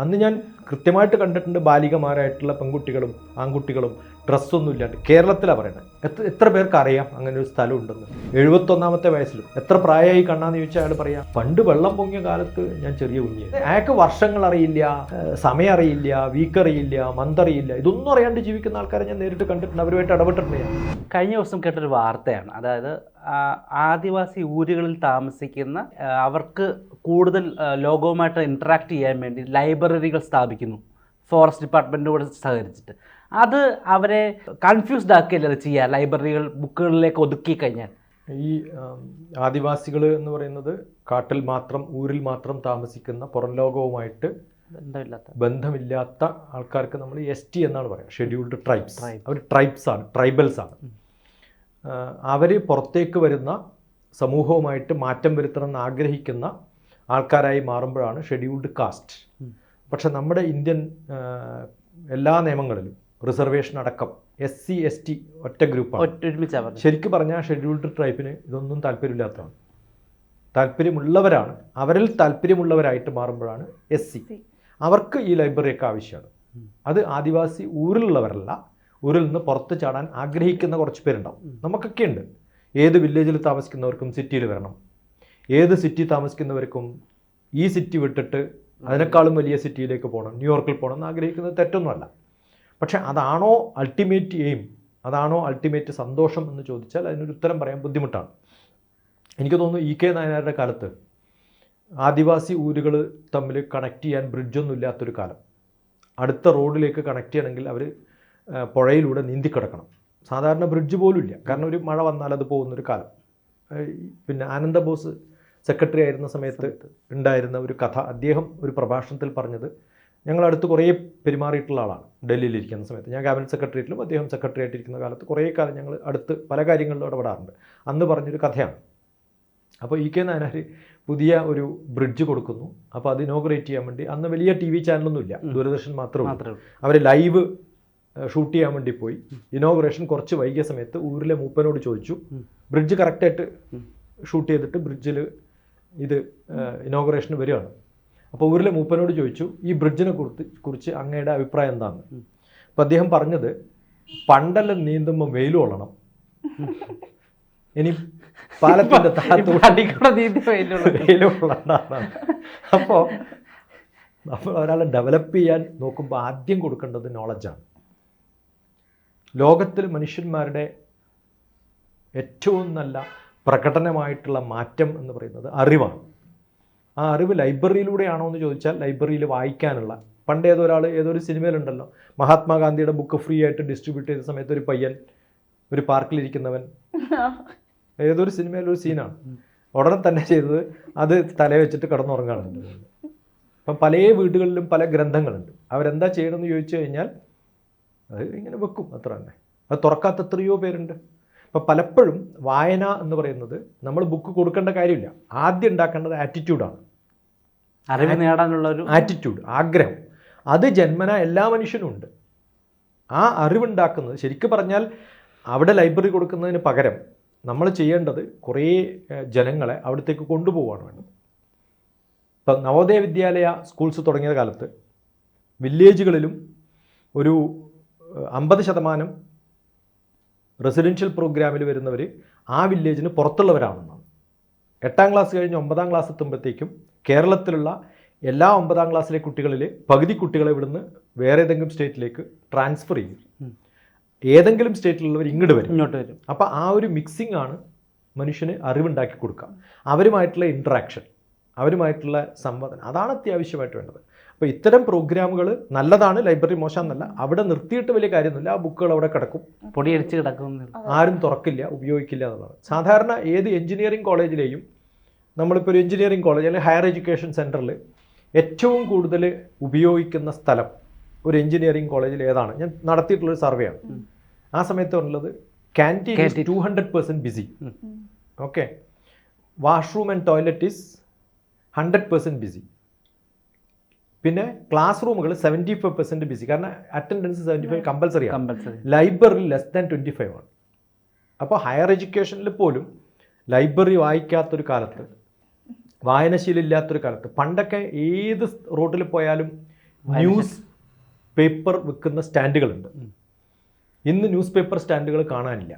അന്ന് ഞാൻ കൃത്യമായിട്ട് കണ്ടിട്ടുണ്ട് ബാലികമാരായിട്ടുള്ള പെൺകുട്ടികളും ആൺകുട്ടികളും ഡ്രസ്സൊന്നും ഇല്ലാണ്ട്. കേരളത്തിലാണ് പറയുന്നത് എത്ര എത്ര പേർക്ക് അറിയാം അങ്ങനെ ഒരു സ്ഥലം ഉണ്ടെന്ന് എഴുപത്തൊന്നാമത്തെ വയസ്സിലും. എത്ര പ്രായമായി കണ്ണാന്ന് ചോദിച്ചാൽ അയാൾ പറയാം പണ്ട് വെള്ളം പൊങ്ങിയ കാലത്ത് ഞാൻ ചെറിയ കുഞ്ഞ്. അയാൾക്ക് വർഷങ്ങൾ അറിയില്ല സമയം അറിയില്ല വീക്ക് അറിയില്ല മന്ത് അറിയില്ല. ഇതൊന്നും അറിയാണ്ട് ജീവിക്കുന്ന ആൾക്കാരെ ഞാൻ നേരിട്ട് കണ്ടിട്ടുണ്ട്. അവരുമായിട്ട് ഇടപെട്ടിട്ടുണ്ട് കഴിഞ്ഞ ദിവസം കേട്ടൊരു വാർത്തയാണ്. അതായത് ആദിവാസി ഊരുകളിൽ താമസിക്കുന്ന അവർക്ക് കൂടുതൽ ലോകവുമായിട്ട് ഇൻട്രാക്ട് ചെയ്യാൻ വേണ്ടി ലൈബ്രറികൾ സ്ഥാപിക്കുന്നു. ഫോറസ്റ്റ് ഡിപ്പാർട്ട്മെന്റിനോട് സഹകരിച്ചിട്ട്. അത് അവരെ കൺഫ്യൂസ്ഡ് ആക്കുകയല്ലേ അത് ചെയ്യുക ലൈബ്രറികൾ ബുക്കുകളിലേക്ക് ഒതുക്കി കഴിഞ്ഞാൽ. ഈ ആദിവാസികൾ എന്ന് പറയുന്നത് കാട്ടിൽ മാത്രം ഊരിൽ മാത്രം താമസിക്കുന്ന പുറം ലോകവുമായിട്ട് ബന്ധമില്ലാത്ത. ബന്ധമില്ലാത്ത ആൾക്കാർക്ക് നമ്മൾ എസ് ടി എന്നാണ് പറയുക. ഷെഡ്യൂൾഡ് ട്രൈബ്സ് അവർ ട്രൈബ്സ് ആണ് ട്രൈബൽസ് ആണ്. അവർ പുറത്തേക്ക് വരുന്ന സമൂഹവുമായിട്ട് മാറ്റം വരുത്തണമെന്ന് ആഗ്രഹിക്കുന്ന ആൾക്കാരായി മാറുമ്പോഴാണ് ഷെഡ്യൂൾഡ് കാസ്റ്റ് പക്ഷെ നമ്മുടെ ഇന്ത്യൻ എല്ലാ നിയമങ്ങളിലും റിസർവേഷൻ അടക്കം എസ് സി എസ് ടി ഒറ്റ ഗ്രൂപ്പാണ് ശരിക്കും പറഞ്ഞാൽ ഷെഡ്യൂൾഡ് ട്രൈബിന് ഇതൊന്നും താല്പര്യമില്ലാത്തതാണ്. താല്പര്യമുള്ളവരാണ് അവരിൽ താല്പര്യമുള്ളവരായിട്ട് മാറുമ്പോഴാണ് എസ് സി അവർക്ക് ഈ ലൈബ്രറിയൊക്കെ ആവശ്യമാണ്. അത് ആദിവാസി ഊരിലുള്ളവരല്ല ഊരിൽ നിന്ന് പുറത്ത് ചാടാൻ ആഗ്രഹിക്കുന്ന കുറച്ച് പേരുണ്ടാവും. നമുക്കൊക്കെ ഉണ്ട്. ഏത് വില്ലേജിൽ താമസിക്കുന്നവർക്കും സിറ്റിയിൽ വരണം. ഏത് സിറ്റി താമസിക്കുന്നവർക്കും ഈ സിറ്റി വിട്ടിട്ട് അതിനേക്കാളും വലിയ സിറ്റിയിലേക്ക് പോകണം. ന്യൂയോർക്കിൽ പോകണം എന്ന് ആഗ്രഹിക്കുന്നത് തെറ്റൊന്നുമല്ല. പക്ഷെ അതാണോ അൾട്ടിമേറ്റ് എയിം അതാണോ അൾട്ടിമേറ്റ് സന്തോഷം എന്ന് ചോദിച്ചാൽ അതിനൊരു ഉത്തരം പറയാൻ ബുദ്ധിമുട്ടാണ്. എനിക്ക് തോന്നുന്നു ഇ കെ നായനാരുടെ കാലത്ത് ആദിവാസി ഊരുകൾ തമ്മിൽ കണക്ട് ചെയ്യാൻ ബ്രിഡ്ജൊന്നും ഇല്ലാത്തൊരു കാലം. അടുത്ത റോഡിലേക്ക് കണക്ട് ചെയ്യണമെങ്കിൽ അവർ പുഴയിലൂടെ നീന്തി കിടക്കണം സാധാരണ ബ്രിഡ്ജ് പോലും ഇല്ല. കാരണം ഒരു മഴ വന്നാൽ അത് പോകുന്നൊരു കാലം. പിന്നെ ആനന്ദബോസ് സെക്രട്ടറി ആയിരുന്ന സമയത്ത് ഉണ്ടായിരുന്ന ഒരു കഥ. അദ്ദേഹം ഒരു പ്രഭാഷണത്തിൽ പറഞ്ഞത് ഞങ്ങൾ അടുത്ത് കുറേ പെരുമാറിയിട്ടുള്ള ആളാണ് ഡൽഹിയിൽ ഇരിക്കുന്ന സമയത്ത്. ഞാൻ ക്യാബിനറ്റ് സെക്രട്ടേറിയറ്റിലും അദ്ദേഹം സെക്രട്ടറി ആയിട്ടിരിക്കുന്ന കാലത്ത് കുറേ കാലം ഞങ്ങൾ അടുത്ത് പല കാര്യങ്ങളിലും ഇടപെടാറുണ്ട്. അന്ന് പറഞ്ഞൊരു കഥയാണ്. അപ്പോൾ ഇ കെ നായനാർ പുതിയ ഒരു ബ്രിഡ്ജ് കൊടുക്കുന്നു. അപ്പോൾ അത് ഇനോഗ്രേറ്റ് ചെയ്യാൻ വേണ്ടി അന്ന് വലിയ ടി വി ചാനലൊന്നുമില്ല ദൂരദർശൻ മാത്രമേ അവർ ലൈവ് ഷൂട്ട് ചെയ്യാൻ വേണ്ടി പോയി. ഇനോഗ്രേഷൻ കുറച്ച് വൈകിയ സമയത്ത് ഊരിലെ മൂപ്പനോട് ചോദിച്ചു. ബ്രിഡ്ജ് കറക്റ്റായിട്ട്. ഷൂട്ട് ചെയ്തിട്ട് ബ്രിഡ്ജിൽ ഇത് ഇനോഗ്രേഷൻ വരികയാണ്. അപ്പോൾ ഊരിലെ മൂപ്പനോട് ചോദിച്ചു ഈ ബ്രിഡ്ജിനെ കുറിച്ച് കുറിച്ച് അങ്ങയുടെ അഭിപ്രായം എന്താണ്. അപ്പോൾ അദ്ദേഹം പറഞ്ഞത് പണ്ടെല്ലാം നീന്തുമ്പോൾ വെയിൽ കൊള്ളണം. ഇനി വെയിലുള്ളതാണ് അപ്പോൾ നമ്മൾ ഒരാളെ ഡെവലപ്പ് ചെയ്യാൻ നോക്കുമ്പോൾ ആദ്യം കൊടുക്കേണ്ടത് നോളജാണ് ലോകത്തിൽ മനുഷ്യന്മാരുടെ ഏറ്റവും നല്ല പ്രകടനമായിട്ടുള്ള മാറ്റം എന്ന് പറയുന്നത് അറിവാണ്. ആ അറിവ് ലൈബ്രറിയിലൂടെയാണോ എന്ന് ചോദിച്ചാൽ ലൈബ്രറിയിൽ വായിക്കാനുള്ള. പണ്ട് ഏതോ ഒരാൾ ഏതോ ഒരു സിനിമയിലുണ്ടല്ലോ മഹാത്മാഗാന്ധിയുടെ ബുക്ക് ഫ്രീ ആയിട്ട് ഡിസ്ട്രിബ്യൂട്ട് ചെയ്ത സമയത്ത് ഒരു പയ്യൻ ഒരു പാർക്കിലിരിക്കുന്നവൻ ഏതൊരു സിനിമയിലൊരു സീനാണ് ഉടനെ തന്നെ ചെയ്തത് അത് തല വെച്ചിട്ട് അപ്പം പല വീടുകളിലും പല ഗ്രന്ഥങ്ങളുണ്ട്. അവരെന്താ ചെയ്യണമെന്ന് ചോദിച്ചു കഴിഞ്ഞാൽ അത് ഇങ്ങനെ വെക്കും അത്ര തന്നെ. അത് തുറക്കാത്ത എത്രയോ പേരുണ്ട്. അപ്പം പലപ്പോഴും വായന എന്ന് പറയുന്നത് നമ്മൾ ബുക്ക് കൊടുക്കേണ്ട കാര്യമില്ല. ആദ്യം ഉണ്ടാക്കേണ്ടത് ആറ്റിറ്റ്യൂഡാണ് അറിവ് നേടാനുള്ള ഒരു ആറ്റിറ്റ്യൂഡ് ആഗ്രഹം. അത് ജന്മന എല്ലാ മനുഷ്യനും ഉണ്ട്. ആ അറിവുണ്ടാക്കുന്നത് ശരിക്കും പറഞ്ഞാൽ അവിടെ ലൈബ്രറി കൊടുക്കുന്നതിന് പകരം നമ്മൾ ചെയ്യേണ്ടത് കുറേ ജനങ്ങളെ അവിടത്തേക്ക് കൊണ്ടുപോവുകയാണ് വേണ്ടത്. ഇപ്പം നവോദയ വിദ്യാലയ സ്കൂൾസ് തുടങ്ങിയ കാലത്ത് വില്ലേജുകളിലും ഒരു അമ്പത് ശതമാനം റെസിഡൻഷ്യൽ പ്രോഗ്രാമിൽ വരുന്നവർ ആ വില്ലേജിന് പുറത്തുള്ളവരാണെന്നാണ്. എട്ടാം ക്ലാസ് കഴിഞ്ഞ് ഒമ്പതാം ക്ലാസ് എത്തുമ്പോഴത്തേക്കും കേരളത്തിലുള്ള എല്ലാ ഒമ്പതാം ക്ലാസ്സിലെ കുട്ടികളിൽ പകുതി കുട്ടികളെ ഇവിടുന്ന് വേറെ ഏതെങ്കിലും സ്റ്റേറ്റിലേക്ക് ട്രാൻസ്ഫർ ചെയ്യും. ഏതെങ്കിലും സ്റ്റേറ്റിലുള്ളവർ ഇങ്ങോട്ട് വരും. ഇങ്ങോട്ട് വരും. അപ്പോൾ ആ ഒരു മിക്സിംഗ് ആണ് മനുഷ്യന് അറിവുണ്ടാക്കി കൊടുക്കുക. അവരുമായിട്ടുള്ള ഇൻട്രാക്ഷൻ അവരുമായിട്ടുള്ള സംവാദം അതാണ് അത്യാവശ്യമായിട്ട് വേണ്ടത്. അപ്പോൾ ഇത്തരം പ്രോഗ്രാമുകൾ നല്ലതാണ് ലൈബ്രറി മോശമെന്നല്ല. അവിടെ നിർത്തിയിട്ട് വലിയ കാര്യമൊന്നുമില്ല. ആ ബുക്കുകൾ അവിടെ കിടക്കും. പൊടിയടിച്ച് കിടക്കും ആരും തുറക്കില്ല ഉപയോഗിക്കില്ല എന്നുള്ളതാണ്. സാധാരണ ഏത് എഞ്ചിനീയറിംഗ് കോളേജിലെയും നമ്മളിപ്പോൾ ഒരു എഞ്ചിനീയറിംഗ് കോളേജ് അല്ലെങ്കിൽ ഹയർ എഡ്യൂക്കേഷൻ സെന്ററിൽ ഏറ്റവും കൂടുതൽ ഉപയോഗിക്കുന്ന സ്ഥലം ഒരു എഞ്ചിനീയറിംഗ് കോളേജിൽ ഏതാണ്? ഞാൻ നടത്തിയിട്ടുള്ളൊരു സർവേ ആണ്. ആ സമയത്ത് ഉള്ളത് canteen. Two hundred percent busy. Okay washroom and toilet is hundred percent busy പിന്നെ ക്ലാസ് റൂമുകൾ സെവന്റി ഫൈവ് പെർസെന്റ് ബിസി കാരണം attendance seventy five compulsory library less than twenty five ആണ്. അപ്പോൾ ഹയർ എഡ്യൂക്കേഷനിൽ പോലും ലൈബ്രറി വായിക്കാത്തൊരു കാലത്ത് വായനശീലം ഇല്ലാത്തൊരു കാലത്ത് പണ്ടൊക്കെ ഏത് റോഡിൽ പോയാലും ന്യൂസ് പേപ്പർ വിൽക്കുന്ന സ്റ്റാൻഡുകളുണ്ട്. ഇന്ന് ന്യൂസ് പേപ്പർ സ്റ്റാൻഡുകൾ കാണാനില്ല.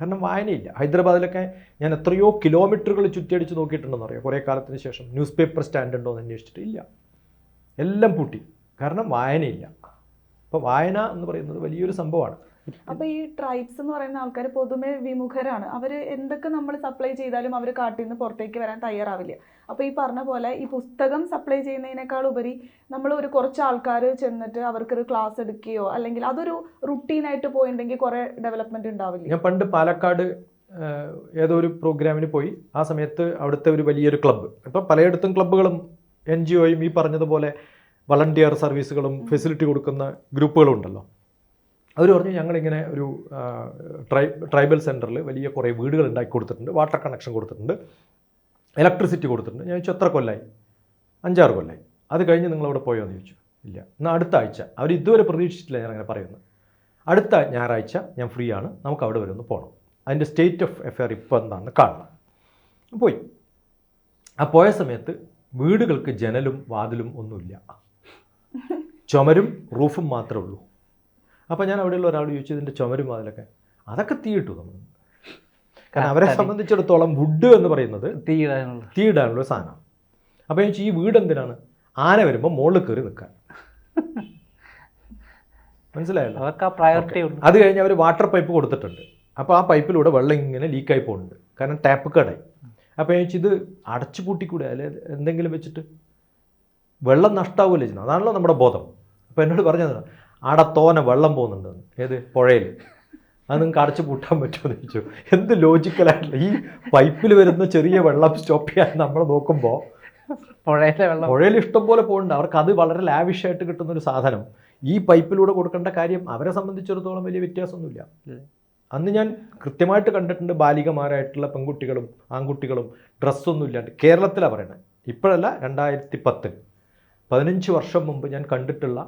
കാരണം വായനയില്ല. ഹൈദരാബാദിലൊക്കെ ഞാൻ എത്രയോ കിലോമീറ്ററുകൾ ചുറ്റിയടിച്ച് നോക്കിയിട്ടുണ്ടെന്ന് അറിയാം. കുറേ കാലത്തിന് ശേഷം ന്യൂസ് പേപ്പർ സ്റ്റാൻഡ് ഉണ്ടോ എന്ന് അന്വേഷിച്ചിട്ട് ഇല്ല. എല്ലാം പൂട്ടി. കാരണം വായനയില്ല അപ്പോൾ വായന എന്ന് പറയുന്നത് വലിയൊരു സംഭവമാണ്. അപ്പൊ ഈ ട്രൈബ്സ് എന്ന് പറയുന്ന ആൾക്കാർ പൊതുവെ വിമുഖരാണ്. അവർ എന്തൊക്കെ നമ്മൾ സപ്ലൈ ചെയ്താലും അവർ കാട്ടിൽ നിന്ന് പുറത്തേക്ക് വരാൻ തയ്യാറാവില്ല. അപ്പൊ ഈ പറഞ്ഞ പോലെ ഈ പുസ്തകം സപ്ലൈ ചെയ്യുന്നതിനേക്കാൾ ഉപരി നമ്മൾ ഒരു കുറച്ച് ആൾക്കാർ ചെന്നിട്ട് അവർക്കൊരു ക്ലാസ് എടുക്കുകയോ അല്ലെങ്കിൽ അതൊരു റുട്ടീനായിട്ട് പോയിട്ടുണ്ടെങ്കിൽ കുറെ ഡെവലപ്മെന്റ് ഉണ്ടാവില്ല? ഞാൻ പണ്ട് പാലക്കാട് ഏതോ ഒരു പ്രോഗ്രാമിന് പോയി. ആ സമയത്ത് അവിടുത്തെ ഒരു വലിയൊരു ക്ലബ്ബ് ഇപ്പൊ പലയിടത്തും ക്ലബ്ബുകളും എൻ ജി ഒയും ഈ പറഞ്ഞതുപോലെ വളണ്ടിയർ സർവീസുകളും ഫെസിലിറ്റി കൊടുക്കുന്ന ഗ്രൂപ്പുകളും ഉണ്ടല്ലോ. അവർ പറഞ്ഞു ഞങ്ങളിങ്ങനെ ഒരു ട്രൈ ട്രൈബൽ സെന്ററിൽ വലിയ കുറേ വീടുകൾ ഉണ്ടാക്കി കൊടുത്തിട്ടുണ്ട് വാട്ടർ കണക്ഷൻ കൊടുത്തിട്ടുണ്ട് ഇലക്ട്രിസിറ്റി കൊടുത്തിട്ടുണ്ട്. ഞാൻ ചോദിച്ചു എത്ര കൊല്ലായി? അഞ്ചാറ് കൊല്ലായി. അത് കഴിഞ്ഞ് നിങ്ങളവിടെ പോയോ? എന്ന് ചോദിച്ചു. ഇല്ല. എന്നാൽ അടുത്ത ആഴ്ച. അവർ ഇതുവരെ പ്രതീക്ഷിച്ചിട്ടില്ല ഞാൻ അങ്ങനെ പറയുന്നത്. അടുത്ത ഞായറാഴ്ച ഞാൻ ഫ്രീ ആണ്. നമുക്ക് അവിടെ വരെ ഒന്ന് പോകണം അതിന്റെ സ്റ്റേറ്റ് ഓഫ് എഫെയർ ഇപ്പോൾ എന്താണെന്ന് കാണണം. പോയി. ആ പോയ സമയത്ത് വീടുകൾക്ക് ജനലും വാതിലും ഒന്നുമില്ല. ചുമരും റൂഫും മാത്രമേ ഉള്ളൂ. അപ്പോൾ ഞാൻ അവിടെയുള്ള ഒരാൾ ചോദിച്ചു ഇതിന്റെ ചുമരും വാതിലൊക്കെ? അതൊക്കെ തീയിട്ടു നമ്മൾ. കാരണം അവരെ സംബന്ധിച്ചിടത്തോളം വുഡ് എന്ന് പറയുന്നത് തീയിടാനുള്ള. തീയിടാനുള്ള സാധനം. അപ്പോൾ ചോദിച്ചു, ഈ വീട് എന്തിനാണ്? ആന വരുമ്പോൾ മുകളിൽ കയറി നിൽക്കാൻ. മനസ്സിലായല്ലോ? അവർക്ക് ആ പ്രയോറിറ്റി ഉണ്ട്. അത് കഴിഞ്ഞ് അവർ വാട്ടർ പൈപ്പ് കൊടുത്തിട്ടുണ്ട്. അപ്പോൾ ആ പൈപ്പിലൂടെ വെള്ളം ഇങ്ങനെ ലീക്കായി പോകുന്നുണ്ട്. കാരണം ടാപ്പ് കടായി അപ്പോൾ ചോദിച്ചു, ഇത് അടച്ചു പൂട്ടിക്കൂടെ? അല്ലെ എന്തെങ്കിലും വെച്ചിട്ട്? വെള്ളം നഷ്ടാവൂലേ ചെയ്യുന്നത്? അതാണല്ലോ നമ്മുടെ ബോധം. അപ്പോൾ എന്നോട് പറഞ്ഞത് ആടെ തോനെ വെള്ളം പോകുന്നുണ്ടെന്ന് ഏത്? പുഴയിൽ അത് നിങ്ങൾക്ക് അടച്ചു പൂട്ടാൻ പറ്റുമോ എന്ന് ചോദിച്ചു. എന്ത് ലോജിക്കലായിട്ടില്ല ഈ പൈപ്പിൽ വരുന്ന ചെറിയ വെള്ളം സ്റ്റോപ്പ് ചെയ്യാൻ നമ്മൾ നോക്കുമ്പോൾ പുഴയിലെ വെള്ളം. പുഴയിൽ ഇഷ്ടം പോലെ പോകുന്നുണ്ട്. അവർക്ക് അത് വളരെ ലാവിഷായിട്ട് കിട്ടുന്ന ഒരു സാധനം. ഈ പൈപ്പിലൂടെ കൊടുക്കേണ്ട കാര്യം അവരെ സംബന്ധിച്ചിടത്തോളം വലിയ വ്യത്യാസമൊന്നുമില്ല. അന്ന് ഞാൻ കൃത്യമായിട്ട് കണ്ടിട്ടുണ്ട് ബാലികമാരായിട്ടുള്ള പെൺകുട്ടികളും ആൺകുട്ടികളും ഡ്രസ്സൊന്നും ഇല്ലാണ്ട്. കേരളത്തിലാണ് പറയുന്നത് ഇപ്പോഴല്ല രണ്ടായിരത്തി പത്ത് പതിനഞ്ച് വർഷം മുമ്പ് ഞാൻ കണ്ടിട്ടുള്ള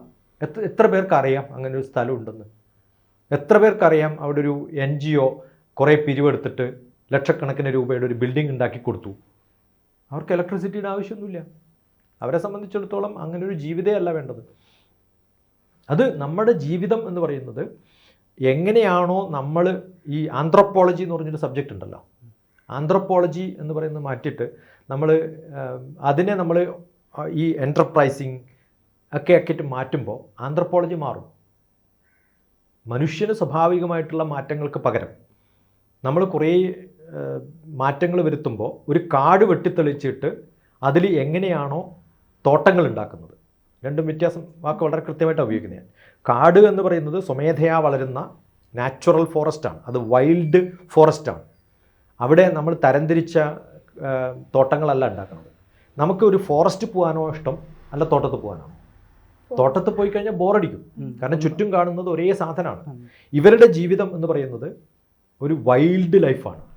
എത്ര എത്ര പേർക്ക് അറിയാം അങ്ങനെ ഒരു സ്ഥലം ഉണ്ടെന്ന് എത്ര പേർക്കറിയാം അവിടെ ഒരു എൻ ജി ഒ കുറേ പിരിവെടുത്തിട്ട് ലക്ഷക്കണക്കിന് രൂപയുടെ ഒരു ബിൽഡിംഗ് ഉണ്ടാക്കി കൊടുത്തു. അവർക്ക് ഇലക്ട്രിസിറ്റിയുടെ ആവശ്യമൊന്നുമില്ല. അവരെ സംബന്ധിച്ചിടത്തോളം അങ്ങനെ ഒരു ജീവിതയല്ല വേണ്ടത്. അത് നമ്മുടെ ജീവിതം എന്ന് പറയുന്നത് എങ്ങനെയാണോ നമ്മൾ ഈ ആന്ത്രപ്പോളജി എന്ന് പറഞ്ഞൊരു സബ്ജക്റ്റ് ഉണ്ടല്ലോ. ആന്ത്രപ്പോളജി എന്ന് പറയുന്നത് മാറ്റിയിട്ട് നമ്മൾ അതിനെ നമ്മൾ ഈ എന്റർപ്രൈസിങ് ഒക്കെ ആക്കിയിട്ട് മാറ്റുമ്പോൾ ആന്ത്രപ്പോളജി മാറും. മനുഷ്യന് സ്വാഭാവികമായിട്ടുള്ള മാറ്റങ്ങൾക്ക് പകരം നമ്മൾ കുറേ മാറ്റങ്ങൾ വരുത്തുമ്പോൾ ഒരു കാട് വെട്ടിത്തെളിച്ചിട്ട് അതിൽ എങ്ങനെയാണോ തോട്ടങ്ങൾ ഉണ്ടാക്കുന്നത്. രണ്ടും വ്യത്യാസം വാക്ക് വളരെ കൃത്യമായിട്ട് ഉപയോഗിക്കുന്നത് കാട് എന്ന് പറയുന്നത് സ്വമേധയാ വളരുന്ന നാച്ചുറൽ ഫോറസ്റ്റാണ്. അത് വൈൽഡ് ഫോറസ്റ്റാണ്. അവിടെ നമ്മൾ തരംതിരിച്ച തോട്ടങ്ങളല്ല ഉണ്ടാക്കുന്നത്. നമുക്ക് ഒരു ഫോറസ്റ്റ് പോകാനോ ഇഷ്ടം അല്ല തോട്ടത്ത് പോകാനോ തോട്ടത്ത് പോയി കഴിഞ്ഞാൽ ബോറടിക്കും. കാരണം ചുറ്റും കാണുന്നത് ഒരേ സാധനമാണ്. ഇവരുടെ ജീവിതം എന്ന് പറയുന്നത് ഒരു വൈൽഡ് ലൈഫാണ്.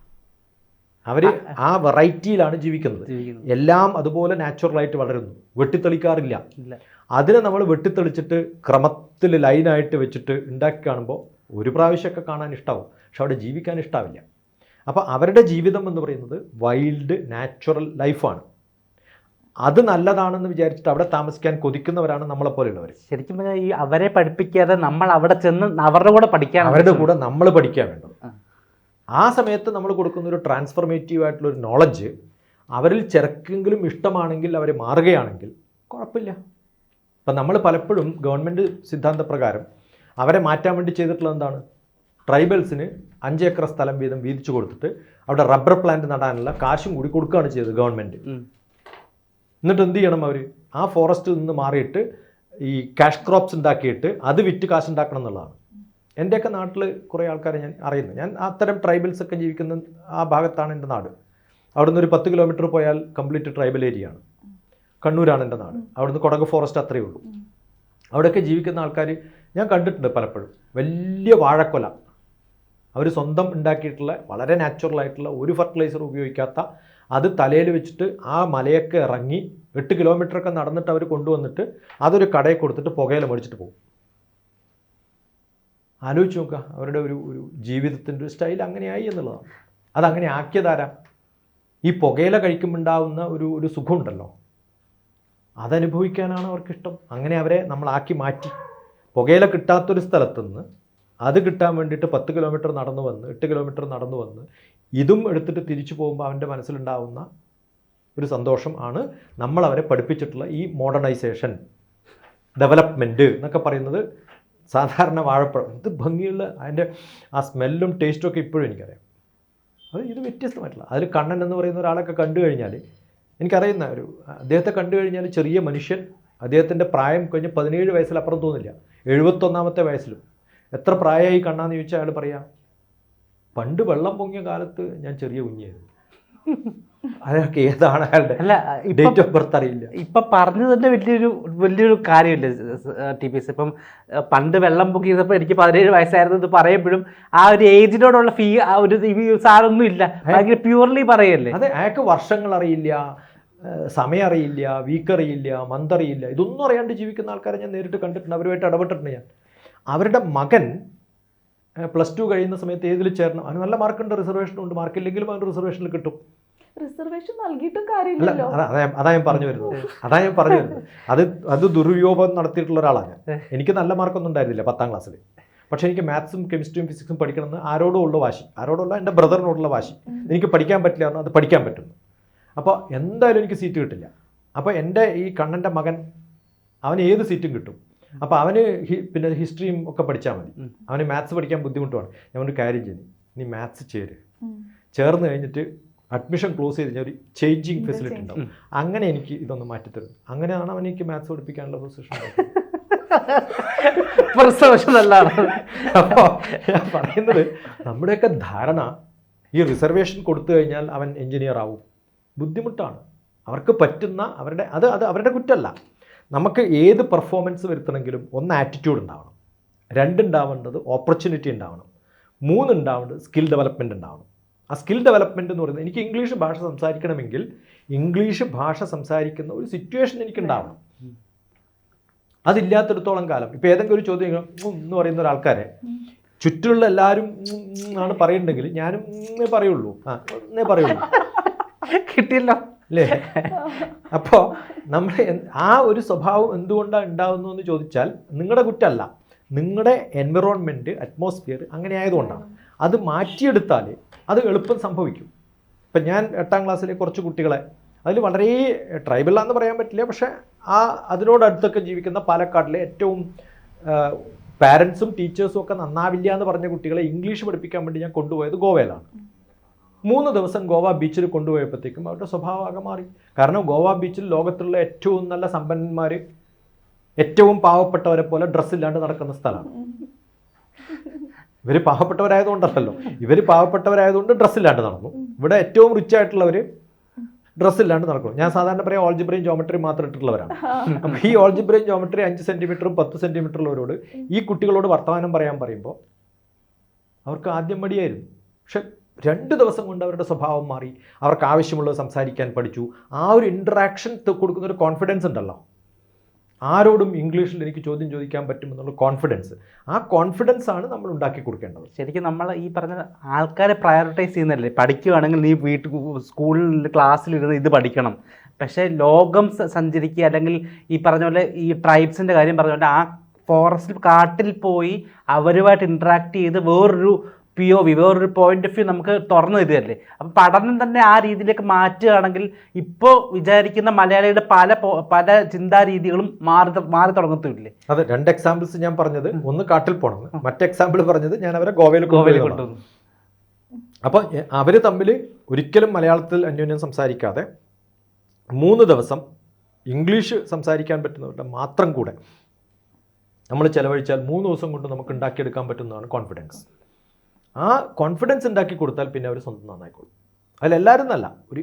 അവർ ആ വെറൈറ്റിയിലാണ് ജീവിക്കുന്നത്. എല്ലാം അതുപോലെ നാച്ചുറലായിട്ട് വളരുന്നു. വെട്ടിത്തെളിക്കാറില്ല. അതിനെ നമ്മൾ വെട്ടിത്തെളിച്ചിട്ട് ക്രമത്തിൽ ലൈനായിട്ട് വെച്ചിട്ട് ഉണ്ടാക്കി കാണുമ്പോൾ ഒരു പ്രാവശ്യമൊക്കെ കാണാൻ ഇഷ്ടാവും. പക്ഷെ അവിടെ ജീവിക്കാൻ ഇഷ്ടാവില്ല. അപ്പോൾ അവരുടെ ജീവിതം എന്ന് പറയുന്നത് വൈൽഡ് നാച്ചുറൽ ലൈഫാണ്. അത് നല്ലതാണെന്ന് വിചാരിച്ചിട്ട് അവിടെ താമസിക്കാൻ കൊതിക്കുന്നവരാണ് നമ്മളെപ്പോലെയുള്ളവർ ശരിക്കും പറഞ്ഞാൽ ഈ അവരെ പഠിപ്പിക്കാതെ നമ്മൾ അവിടെ ചെന്ന് അവരുടെ കൂടെ പഠിക്കാൻ അവരുടെ കൂടെ നമ്മൾ പഠിക്കാൻ വേണ്ടത്. ആ സമയത്ത് നമ്മൾ കൊടുക്കുന്ന ഒരു ട്രാൻസ്ഫർമേറ്റീവ് ആയിട്ടുള്ള ഒരു നോളജ് അവരിൽ ചെറുക്കെങ്കിലും ഇഷ്ടമാണെങ്കിൽ അവർ മാറുകയാണെങ്കിൽ കുഴപ്പമില്ല. അപ്പം നമ്മൾ പലപ്പോഴും ഗവൺമെന്റ് സിദ്ധാന്തപ്രകാരം അവരെ മാറ്റാൻ വേണ്ടി ചെയ്തിട്ടുള്ളത് എന്താണ്? ട്രൈബൽസിന് അഞ്ച് ഏക്കർ സ്ഥലം വീതം വീതിച്ചു കൊടുത്തിട്ട് അവിടെ റബ്ബർ പ്ലാന്റ് നടാനുള്ള കാശും കൂടി കൊടുക്കുകയാണ് ചെയ്തത് ഗവൺമെന്റ്. എന്നിട്ട് എന്ത് ചെയ്യണം അവർ ആ ഫോറസ്റ്റിൽ നിന്ന് മാറിയിട്ട് ഈ ക്യാഷ് ക്രോപ്സ് ഉണ്ടാക്കിയിട്ട് അത് വിറ്റ് കാശ് ഉണ്ടാക്കണം എന്നുള്ളതാണ്. എന്റെയൊക്കെ നാട്ടിൽ കുറേ ആൾക്കാരെ ഞാൻ അറിയുന്നു. ഞാൻ അത്തരം ട്രൈബൽസ് ഒക്കെ ജീവിക്കുന്ന ആ ഭാഗത്താണ് എന്റെ നാട്. അവിടുന്ന് ഒരു പത്ത് കിലോമീറ്റർ പോയാൽ കംപ്ലീറ്റ് ട്രൈബൽ ഏരിയ ആണ്. കണ്ണൂരാണ് എന്റെ നാട്. അവിടുന്ന് കൊടക് ഫോറസ്റ്റ് അത്രയേ ഉള്ളൂ. അവിടെയൊക്കെ ജീവിക്കുന്ന ആൾക്കാർ ഞാൻ കണ്ടിട്ടുണ്ട് പലപ്പോഴും. വലിയ വാഴക്കൊല. അവർ സ്വന്തം ഉണ്ടാക്കിയിട്ടുള്ള വളരെ നാച്ചുറൽ ആയിട്ടുള്ള ഒരു ഫെർട്ടിലൈസർ ഉപയോഗിക്കാത്ത അത് തലയിൽ വെച്ചിട്ട് ആ മലയൊക്കെ ഇറങ്ങി എട്ട് കിലോമീറ്ററൊക്കെ നടന്നിട്ട് അവർ കൊണ്ടുവന്നിട്ട് അതൊരു കടയിൽ കൊടുത്തിട്ട് പുകയില മേടിച്ചിട്ട് പോകും. ആലോചിച്ച് നോക്കുക. അവരുടെ ഒരു ഒരു ജീവിതത്തിന്റെ ഒരു സ്റ്റൈൽ അങ്ങനെയായി എന്നുള്ളതാണ്. അതങ്ങനെ ആക്കിയതാരാ? ഈ പുകയില കഴിക്കുമ്പോൾ ഉണ്ടാവുന്ന ഒരു ഒരു സുഖമുണ്ടല്ലോ. അതനുഭവിക്കാനാണ് അവർക്കിഷ്ടം. അങ്ങനെ അവരെ നമ്മളാക്കി മാറ്റി. പുകയില കിട്ടാത്തൊരു സ്ഥലത്തുനിന്ന് അത് കിട്ടാൻ വേണ്ടിയിട്ട് പത്ത് കിലോമീറ്റർ നടന്നു വന്ന് എട്ട് കിലോമീറ്റർ നടന്നു വന്ന് ഇതും എടുത്തിട്ട് തിരിച്ചു പോകുമ്പോൾ അവന്റെ മനസ്സിലുണ്ടാവുന്ന ഒരു സന്തോഷം ആണ് നമ്മളവരെ പഠിപ്പിച്ചിട്ടുള്ള ഈ മോഡേണൈസേഷൻ ഡെവലപ്മെന്റ് എന്നൊക്കെ പറയുന്നത് സാധാരണ വാഴപ്പഴം. ഇത് ഭംഗിയുള്ള അതിന്റെ ആ സ്മെല്ലും ടേസ്റ്റും ഒക്കെ ഇപ്പോഴും എനിക്കറിയാം. അത് ഇത് വ്യത്യസ്തമായിട്ടുള്ള അതിൽ കണ്ണൻ എന്ന് പറയുന്ന ഒരാളൊക്കെ കണ്ടു കഴിഞ്ഞാൽ എനിക്കറിയുന്ന ഒരു അദ്ദേഹത്തെ കണ്ടു കഴിഞ്ഞാൽ ചെറിയ മനുഷ്യൻ അദ്ദേഹത്തിന്റെ പ്രായം കഴിഞ്ഞ് പതിനേഴ് വയസ്സിലപ്പുറം തോന്നില്ല എഴുപത്തൊന്നാമത്തെ വയസ്സിലും. എത്ര പ്രായമായി കണ്ണാന്ന് ചോദിച്ചാൽ അയാൾ പറയാം പണ്ട് വെള്ളം പൊങ്ങിയ കാലത്ത് ഞാൻ ചെറിയ കുഞ്ഞായിരുന്നു. അയാൾക്ക് ഏതാണ് അയാളുടെ ഡേറ്റ് ഓഫ് ബർത്ത് അറിയില്ല. ഇപ്പൊ പറഞ്ഞത് തന്നെ വലിയൊരു വലിയൊരു കാര്യമില്ല ടി പി എസ് ഇപ്പം പണ്ട് വെള്ളം പൊക്കിയിരുന്നപ്പോൾ എനിക്ക് പതിനേഴ് വയസ്സായിരുന്നു ഇത് പറയുമ്പോഴും ആ ഒരു ഏജിനോടുള്ള ഫീ ആ ഒരു സാറൊന്നും ഇല്ല. ഭയങ്കര പ്യൂർലി പറയല്ലേ? അതെ അയാൾക്ക് വർഷങ്ങൾ അറിയില്ല സമയം അറിയില്ല വീക്ക് അറിയില്ല മന്ത് അറിയില്ല. ഇതൊന്നും അറിയാണ്ട് ജീവിക്കുന്ന ആൾക്കാരെ ഞാൻ നേരിട്ട് കണ്ടിട്ടുണ്ട്. അവരുമായിട്ട് ഇടപെട്ടിട്ടുണ്ട് ഞാൻ. അവരുടെ മകൻ പ്ലസ് ടു കഴിയുന്ന സമയത്ത് ഏതിൽ ചേരണം? അവന് നല്ല മാർക്കുണ്ട് റിസർവേഷനുണ്ട് മാർക്കില്ലെങ്കിലും അവന് റിസർവേഷനിൽ കിട്ടും. റിസർവേഷൻ നൽകിയിട്ടും കാര്യമില്ലല്ലോ. അതാ ഞാൻ- പറഞ്ഞു വരുന്നത്. അതാ ഞാൻ പറഞ്ഞു വരുന്നത്. അത് അത് ദുരുപയോഗം നടത്തിയിട്ടുള്ള ഒരാളാണ് ഞാൻ. എനിക്ക് നല്ല മാർക്കൊന്നും ഉണ്ടായിരുന്നില്ല പത്താം ക്ലാസ്സിൽ. പക്ഷേ എനിക്ക് മാത്സും കെമിസ്ട്രിയും ഫിസിക്സും പഠിക്കണമെന്ന് ആരോടും ഉള്ള വാശി. ആരോടുള്ള? എന്റെ ബ്രദറിനോടുള്ള വാശി. എനിക്ക് പഠിക്കാൻ പറ്റില്ല എന്ന് അത് പഠിക്കാൻ പറ്റുന്നു. അപ്പോൾ എന്തായാലും എനിക്ക് സീറ്റ് കിട്ടില്ല. അപ്പോൾ എന്റെ ഈ കണ്ണന്റെ മകൻ അവന് ഏത് സീറ്റും കിട്ടും. അപ്പോൾ അവന് ഹി- പിന്നെ ഹിസ്റ്ററിയും ഒക്കെ പഠിച്ചാൽ മതി. അവന് മാത്സ് പഠിക്കാൻ ബുദ്ധിമുട്ടുമാണ് ഞാൻ ഒരു കാര്യം ചെയ്തു നീ മാത്സ് ചേര്. ചേർന്ന് കഴിഞ്ഞിട്ട് അഡ്മിഷൻ ക്ലോസ് ചെയ്ത് കഴിഞ്ഞാൽ ഒരു ചേഞ്ചിങ് ഫെസിലിറ്റി. ഉണ്ടാവും. അങ്ങനെ എനിക്ക് ഇതൊന്ന് മാറ്റിത്തരും. അങ്ങനെയാണ് അവൻ എനിക്ക് മാത്സ് പഠിപ്പിക്കാനുള്ള പൊസിഷൻ റിസർവേഷൻ നല്ലതാണ്. അപ്പോൾ ഞാൻ പറയുന്നത് നമ്മുടെയൊക്കെ ധാരണ ഈ റിസർവേഷൻ കൊടുത്തു കഴിഞ്ഞാൽ അവൻ എഞ്ചിനീയർ ആവും. ബുദ്ധിമുട്ടാണ്. അവർക്ക് പറ്റുന്ന അവരുടെ അത് അത് അവരുടെ കുറ്റമല്ല. നമുക്ക് ഏത് പെർഫോമൻസ് വരുത്തണമെങ്കിലും ഒന്ന് ആറ്റിറ്റ്യൂഡ് ഉണ്ടാവണം. രണ്ടുണ്ടാവേണ്ടത് ഓപ്പർച്യൂണിറ്റി ഉണ്ടാവണം. മൂന്നുണ്ടാവേണ്ടത് സ്കിൽ ഡെവലപ്മെന്റ് ഉണ്ടാവണം. ആ സ്കിൽ ഡെവലപ്മെന്റ് എന്ന് പറയുന്നത് എനിക്ക് ഇംഗ്ലീഷ് ഭാഷ സംസാരിക്കണമെങ്കിൽ ഇംഗ്ലീഷ് ഭാഷ സംസാരിക്കുന്ന ഒരു സിറ്റുവേഷൻ എനിക്കുണ്ടാവണം. അതില്ലാത്തടത്തോളം കാലം. ഇപ്പോൾ ഏതെങ്കിലും ഒരു ചോദ്യം എന്ന് പറയുന്ന ഒരാൾക്കാരെ ചുറ്റുമുള്ള എല്ലാവരും ആണ് പറയുന്നുണ്ടെങ്കിൽ ഞാനും എന്നേ പറയുള്ളൂ. ആ എന്നേ പറയുള്ളൂ. കിട്ടിയല്ലോ. അല്ലേ? അപ്പോൾ നമ്മൾ ആ ഒരു സ്വഭാവം എന്തുകൊണ്ടാണ് ഉണ്ടാകുന്നു എന്ന് ചോദിച്ചാൽ നിങ്ങളുടെ കുറ്റമല്ല നിങ്ങളുടെ എൻവിറോൺമെന്റ് അറ്റ്മോസ്ഫിയർ അങ്ങനെ ആയതുകൊണ്ടാണ്. അത് മാറ്റിയെടുത്താൽ അത് എളുപ്പം സംഭവിക്കും. ഇപ്പം ഞാൻ എട്ടാം ക്ലാസ്സിലെ കുറച്ച് കുട്ടികളെ അതിൽ വളരെ ട്രൈബലാന്ന് പറയാൻ പറ്റില്ല പക്ഷേ ആ അതിനോടടുത്തൊക്കെ ജീവിക്കുന്ന പാലക്കാട്ടിലെ ഏറ്റവും പാരൻസും ടീച്ചേഴ്സും ഒക്കെ നന്നാവില്ല എന്ന് പറഞ്ഞ കുട്ടികളെ ഇംഗ്ലീഷ് പഠിപ്പിക്കാൻ വേണ്ടി ഞാൻ കൊണ്ടുപോയത് ഗോവയിലാണ്. മൂന്ന് ദിവസം ഗോവ ബീച്ചിൽ കൊണ്ടുപോയപ്പോഴത്തേക്കും അവരുടെ സ്വഭാവമാകെ മാറി. കാരണം ഗോവ ബീച്ചിൽ ലോകത്തുള്ള ഏറ്റവും നല്ല സമ്പന്നന്മാർ ഏറ്റവും പാവപ്പെട്ടവരെ പോലെ ഡ്രസ്സില്ലാണ്ട് നടക്കുന്ന സ്ഥലമാണ്. ഇവർ പാവപ്പെട്ടവരായതുകൊണ്ടല്ലോ ഇവർ പാവപ്പെട്ടവരായതുകൊണ്ട് ഡ്രസ്സില്ലാണ്ട് നടന്നു. ഇവിടെ ഏറ്റവും റിച്ച് ആയിട്ടുള്ളവർ ഡ്രസ്സില്ലാണ്ട് നടക്കും ഞാൻ സാധാരണ പറയാം ഓൾജിബ്രയും ജോമെട്രി മാത്രം ഇട്ടിട്ടുള്ളവരാണ്. അപ്പം ഈ ഓൾജിബ്രയും ജോമെട്രി അഞ്ച് സെന്റിമീറ്ററും പത്ത് സെന്റിമീറ്ററുള്ളവരോട് ഈ കുട്ടികളോട് വർത്തമാനം പറയാൻ പറയുമ്പോൾ അവർക്ക് ആദ്യം മടിയായിരുന്നു. പക്ഷെ രണ്ട് ദിവസം കൊണ്ട് അവരുടെ സ്വഭാവം മാറി. അവർക്ക് ആവശ്യമുള്ളത് സംസാരിക്കാൻ പഠിച്ചു. ആ ഒരു ഇൻട്രാക്ഷൻ കൊടുക്കുന്ന ഒരു കോൺഫിഡൻസ് ഉണ്ടല്ലോ. ആരോടും ഇംഗ്ലീഷിൽ എനിക്ക് ചോദ്യം ചോദിക്കാൻ പറ്റുമെന്നുള്ള കോൺഫിഡൻസ് ആ കോൺഫിഡൻസ് ആണ് നമ്മൾ ഉണ്ടാക്കി കൊടുക്കേണ്ടത്. ശരിക്കും നമ്മൾ ഈ പറഞ്ഞ ആൾക്കാരെ പ്രയോറിറ്റൈസ് ചെയ്യുന്നല്ലേ പഠിക്കുകയാണെങ്കിൽ നീ വീട്ടിൽ സ്കൂളിൽ ക്ലാസ്സിലിരുന്ന് ഇത് പഠിക്കണം. പക്ഷേ ലോകം സഞ്ചരിക്കുക അല്ലെങ്കിൽ ഈ പറഞ്ഞ പോലെ ഈ ട്രൈബ്സിന്റെ കാര്യം പറഞ്ഞ പോലെ ആ ഫോറസ്റ്റിൽ കാട്ടിൽ പോയി അവരുമായിട്ട് ഇൻട്രാക്ട് ചെയ്ത് വേറൊരു പി ഒ വി വേറൊരു പോയിന്റ് ഓഫ് വ്യൂ നമുക്ക് തുറന്നു തരികയല്ലേ അപ്പം പഠനം തന്നെ ആ രീതിയിലേക്ക് മാറ്റുകയാണെങ്കിൽ ഇപ്പോൾ വിചാരിക്കുന്ന മലയാളിയുടെ പല പല ചിന്താ രീതികളും മാറി മാറി തുടങ്ങത്തില്ലേ? അതെ രണ്ട് എക്സാമ്പിൾസ് ഞാൻ പറഞ്ഞത്. ഒന്ന് കാട്ടിൽ പോകണം മറ്റേ എക്സാമ്പിൾ പറഞ്ഞത് ഞാൻ അവരെ ഗോവയിൽ ഗോവയിൽ കൊണ്ടുവന്നു. അപ്പോൾ അവർ തമ്മിൽ ഒരിക്കലും മലയാളത്തിൽ അന്യോന്യം സംസാരിക്കാതെ മൂന്ന് ദിവസം ഇംഗ്ലീഷ് സംസാരിക്കാൻ പറ്റുന്നവരുടെ മാത്രം കൂടെ നമ്മൾ ചിലവഴിച്ചാൽ മൂന്ന് ദിവസം കൊണ്ട് നമുക്ക് ഉണ്ടാക്കിയെടുക്കാൻ പറ്റുന്നതാണ് കോൺഫിഡൻസ് ആ കോൺഫിഡൻസ് ഉണ്ടാക്കി കൊടുത്താൽ പിന്നെ അവർ സ്വന്തം നന്നായിക്കോളും. അതിലെല്ലാവരും എന്നല്ല ഒരു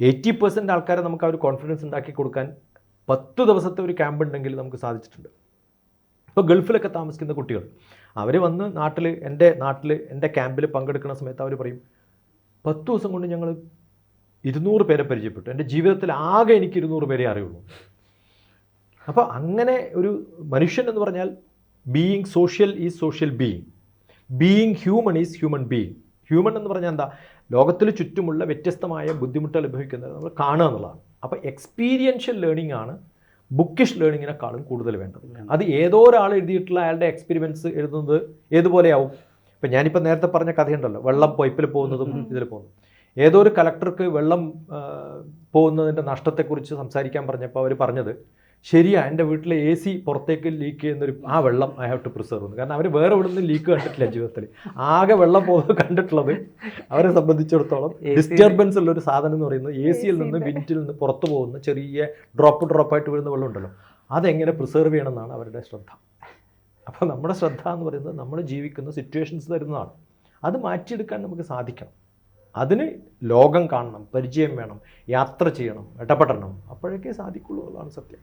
എയ്റ്റി പെർസെന്റ് ആൾക്കാരെ നമുക്ക് ആ ഒരു കോൺഫിഡൻസ് ഉണ്ടാക്കി കൊടുക്കാൻ പത്ത് ദിവസത്തെ ഒരു ക്യാമ്പ് ഉണ്ടെങ്കിൽ നമുക്ക് സാധിച്ചിട്ടുണ്ട്. ഇപ്പോൾ ഗൾഫിലൊക്കെ താമസിക്കുന്ന കുട്ടികൾ അവർ വന്ന് നാട്ടിൽ എന്റെ നാട്ടിൽ എന്റെ ക്യാമ്പിൽ പങ്കെടുക്കുന്ന സമയത്ത് അവർ പറയും പത്ത് ദിവസം കൊണ്ട് ഞങ്ങൾ ഇരുന്നൂറ് പേരെ പരിചയപ്പെട്ടു. എന്റെ ജീവിതത്തിൽ ആകെ എനിക്ക് ഇരുന്നൂറ് പേരെ അറിയുള്ളൂ. അപ്പോൾ അങ്ങനെ ഒരു മനുഷ്യൻ എന്ന് പറഞ്ഞാൽ being social is social being being human is human being human എന്ന് പറഞ്ഞാൽ എന്താ? ലോകത്തിൽ ചുറ്റുമുള്ള വ്യത്യസ്തമായ ബുദ്ധിമുട്ട് അനുഭവിക്കുന്നത് നമ്മൾ കാണുക എന്നുള്ളതാണ്. അപ്പോൾ എക്സ്പീരിയൻഷ്യൽ ലേണിംഗ് ആണ് ബുക്കിഷ് ലേണിങ്ങിനെക്കാളും കൂടുതൽ വേണ്ടത്. അത് ഏതോ ഒരാൾ എഴുതിയിട്ടുള്ള അയാളുടെ എക്സ്പീരിയൻസ് എഴുതുന്നത് ഏതുപോലെയാവും? ഇപ്പം ഞാനിപ്പോൾ നേരത്തെ പറഞ്ഞ കഥയുണ്ടല്ലോ വെള്ളം പൈപ്പിൽ പോകുന്നതും ഇതിൽ പോകുന്നതും. ഏതോ ഒരു കലക്ടർക്ക് വെള്ളം പോകുന്നതിന്റെ നഷ്ടത്തെക്കുറിച്ച് സംസാരിക്കാൻ പറഞ്ഞപ്പോൾ അവർ പറഞ്ഞത് ശരിയാ എന്റെ വീട്ടിലെ എ സി പുറത്തേക്ക് ലീക്ക് ചെയ്യുന്നൊരു ആ വെള്ളം ഐ ഹാവ് ടു പ്രിസർവ് എന്ന്. കാരണം അവർ വേറെ ഇവിടെ നിന്ന് ലീക്ക് കണ്ടിട്ടില്ല ജീവിതത്തിൽ ആകെ വെള്ളം പോകുന്നത് കണ്ടിട്ടുള്ളത് അവരെ സംബന്ധിച്ചിടത്തോളം ഡിസ്റ്റർബൻസ് ഉള്ള ഒരു സാധനം എന്ന് പറയുന്നത് എ സിയിൽ നിന്ന് വിന്റിൽ നിന്ന് പുറത്തു പോകുന്ന ചെറിയ ഡ്രോപ്പ് ഡ്രോപ്പായിട്ട് വരുന്ന വെള്ളം ഉണ്ടല്ലോ. അതെങ്ങനെ പ്രിസർവ് ചെയ്യണമെന്നാണ് അവരുടെ ശ്രദ്ധ. അപ്പോൾ നമ്മുടെ ശ്രദ്ധ എന്ന് പറയുന്നത് നമ്മൾ ജീവിക്കുന്ന സിറ്റുവേഷൻസ് തരുന്നതാണ്. അത് മാറ്റിയെടുക്കാൻ നമുക്ക് സാധിക്കണം. അതിന് ലോകം കാണണം പരിചയം വേണം യാത്ര ചെയ്യണം ഇടപെടണം. അപ്പോഴേക്കേ സാധിക്കുള്ളൂ എന്നുള്ളതാണ് സത്യം.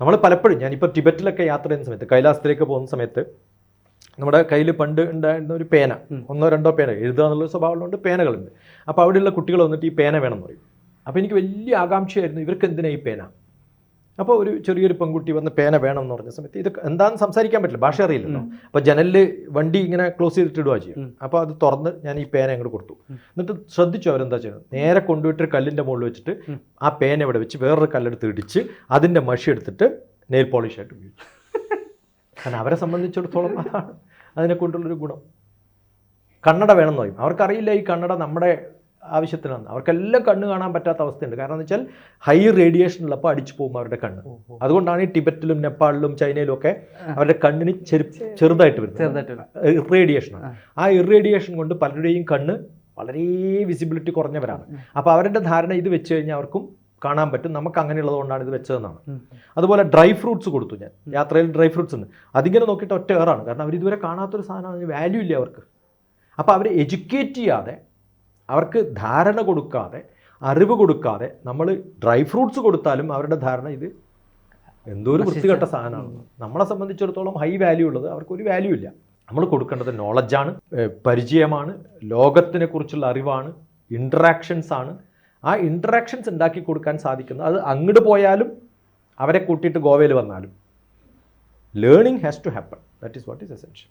നമ്മൾ പലപ്പോഴും ഞാനിപ്പോൾ ടിബറ്റിലൊക്കെ യാത്ര ചെയ്യുന്ന സമയത്ത് കൈലാസത്തിലേക്ക് പോകുന്ന സമയത്ത് നമ്മുടെ കയ്യിൽ പണ്ട് ഉണ്ടായിരുന്ന ഒരു പേന ഒന്നോ രണ്ടോ പേന എഴുതുക എന്നുള്ള സ്വഭാവമുള്ളതുകൊണ്ട് പേനകളുണ്ട്. അപ്പോൾ അവിടെയുള്ള കുട്ടികൾ വന്നിട്ട് ഈ പേന വേണമെന്ന് പറയും. അപ്പോൾ എനിക്ക് വലിയ ആകാംക്ഷയായിരുന്നു ഇവർക്ക് എന്തിനാണ് ഈ പേന? അപ്പോൾ ഒരു ചെറിയൊരു പെൺകുട്ടി വന്ന് പേന വേണം എന്ന് പറഞ്ഞ സമയത്ത് ഇത് എന്താണെന്ന് സംസാരിക്കാൻ പറ്റില്ല. ഭാഷ അറിയില്ലല്ലോ. അപ്പോൾ ജനലിൽ വണ്ടി ഇങ്ങനെ ക്ലോസ് ചെയ്തിട്ട് ഇടുക ചെയ്യും. അപ്പോൾ അത് തുറന്ന് ഞാൻ ഈ പേന അങ്ങോട്ട് കൊടുത്തു. എന്നിട്ട് ശ്രദ്ധിച്ചു അവരെന്താ ചെയ്യുന്നത്? നേരെ കൊണ്ടുപോയിട്ട് കല്ലിന്റെ മുകളിൽ വെച്ചിട്ട് ആ പേന ഇവിടെ വെച്ച് വേറൊരു കല്ലെടുത്ത് ഇടിച്ച് അതിന്റെ മഷി എടുത്തിട്ട് നെയിൽ പോളിഷ് ആയിട്ട് ഉപയോഗിച്ചു. കാരണം അവരെ സംബന്ധിച്ചിടത്തോളം അതാണ് അതിനെ കൊണ്ടുള്ളൊരു ഗുണം. കണ്ണട വേണമെന്ന് പറയും. അവർക്കറിയില്ല ഈ കണ്ണട നമ്മുടെ ആവശ്യത്തിനാണ് അവർക്കെല്ലാം കണ്ണ് കാണാൻ പറ്റാത്ത അവസ്ഥയുണ്ട്. കാരണം എന്ന് വെച്ചാൽ ഹൈ റേഡിയേഷൻ ഉള്ളപ്പോൾ അടിച്ചു പോകും അവരുടെ കണ്ണ്. അതുകൊണ്ടാണ് ഈ ടിബറ്റിലും നേപ്പാളിലും ചൈനയിലും ഒക്കെ അവരുടെ കണ്ണിന് ചെറു ചെറുതായിട്ട് വരുന്നത്. ഇറേഡിയേഷനാണ് ആ. ഇറേഡിയേഷൻ കൊണ്ട് പലരുടെയും കണ്ണ് വളരെ വിസിബിലിറ്റി കുറഞ്ഞവരാണ്. അപ്പോൾ അവരുടെ ധാരണ ഇത് വെച്ച് കഴിഞ്ഞാൽ അവർക്കും കാണാൻ പറ്റും. നമുക്ക് അങ്ങനെയുള്ളത് കൊണ്ടാണ് ഇത് വെച്ചതെന്നാണ്. അതുപോലെ ഡ്രൈ ഫ്രൂട്ട്സ് കൊടുത്തു ഞാൻ. യാത്രയിൽ ഡ്രൈ ഫ്രൂട്ട്സ് ഉണ്ട്. അതിങ്ങനെ നോക്കിയിട്ട് ഒറ്റ ഏറാണ്. കാരണം അവർ ഇതുവരെ കാണാത്തൊരു സാധനമാണ് വാല്യൂ ഇല്ല അവർക്ക്. അപ്പോൾ അവരെ എഡ്യൂക്കേറ്റ് ചെയ്യാതെ അവർക്ക് ധാരണ കൊടുക്കാതെ അറിവ് കൊടുക്കാതെ നമ്മൾ ഡ്രൈ ഫ്രൂട്ട്സ് കൊടുത്താലും അവരുടെ ധാരണ ഇത് എന്തോ ഒരു വൃത്തികെട്ട സാധനമാണ്. നമ്മളെ സംബന്ധിച്ചിടത്തോളം ഹൈ വാല്യൂ ഉള്ളത് അവർക്ക് ഒരു വാല്യൂ ഇല്ല. നമ്മൾ കൊടുക്കേണ്ടത് നോളജാണ് പരിചയമാണ് ലോകത്തിനെ കുറിച്ചുള്ള അറിവാണ് ഇൻട്രാക്ഷൻസ് ആണ്. ആ ഇൻട്രാക്ഷൻസ് ഉണ്ടാക്കി കൊടുക്കാൻ സാധിക്കുന്നത് അത് അങ്ങോട്ട് പോയാലും അവരെ കൂട്ടിയിട്ട് ഗോവയിൽ വന്നാലും. Learning has to happen that is what is essential